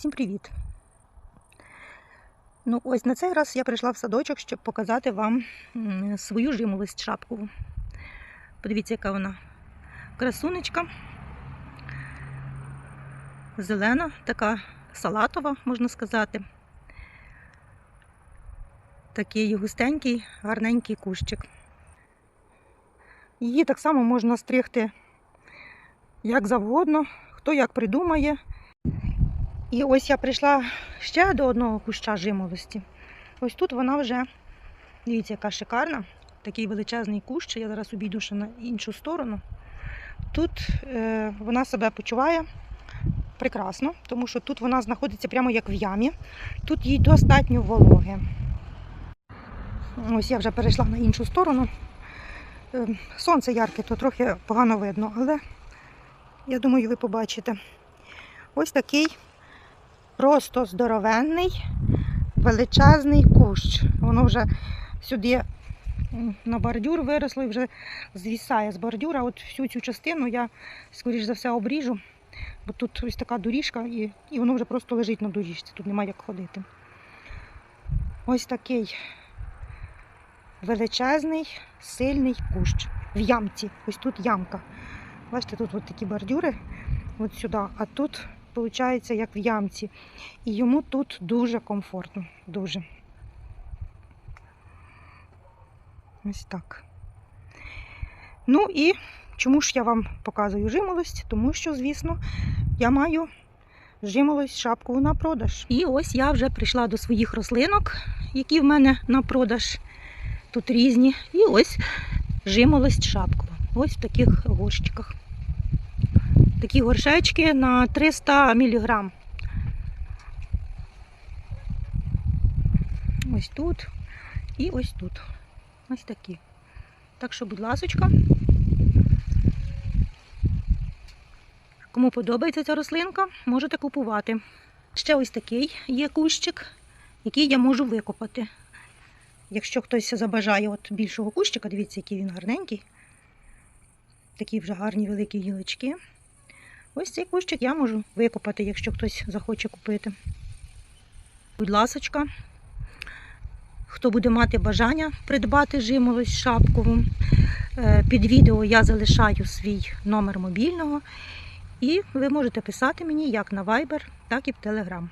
Всім привіт! Ну, ось на цей раз я прийшла в садочок, щоб показати вам свою жимолость шапкову. Подивіться, яка вона красунечка. Зелена, така салатова, можна сказати. Такий густенький, гарненький кущик. Її так само можна стригти як завгодно, хто як придумає. І ось я прийшла ще до одного куща жимолості. Ось тут вона вже, дивіться, яка шикарна. Такий величезний кущ. Я зараз обійду ще на іншу сторону. Тут е, вона себе почуває прекрасно, тому що тут вона знаходиться прямо як в ямі. Тут їй достатньо вологи. Ось я вже перейшла на іншу сторону. Е, сонце ярке, то трохи погано видно, але я думаю, ви побачите. Ось такий просто здоровенний, величезний кущ. Воно вже сюди на бордюр виросло і вже звісає з бордюра. От всю цю частину я, скоріш за все, обріжу, бо тут ось така доріжка, і, і воно вже просто лежить на доріжці, тут немає як ходити. Ось такий величезний, сильний кущ в ямці. Ось тут ямка. Бачите, тут от такі бордюри, от сюди, а тут виходить як в ямці. І йому тут дуже комфортно. Дуже. Ось так. Ну і чому ж я вам показую жимолость? Тому що, звісно, я маю жимолость шапкову на продаж. І ось я вже прийшла до своїх рослинок, які в мене на продаж. Тут різні. І ось жимолость шапкова. Ось в таких горщиках. Такі горшечки на 300 мг. Ось тут і ось тут. Ось такі. Так що, будь ласочка. Кому подобається ця рослинка, можете купувати. Ще ось такий є кущик, який я можу викопати. Якщо хтось забажає от більшого кущика, дивіться, який він гарненький. Такі вже гарні великі гілочки. Ось цей кущик я можу викопати, якщо хтось захоче купити. Будь ласочка, хто буде мати бажання придбати жимолость шапкову, е, під відео я залишаю свій номер мобільного. І ви можете писати мені як на Viber, так і в Telegram.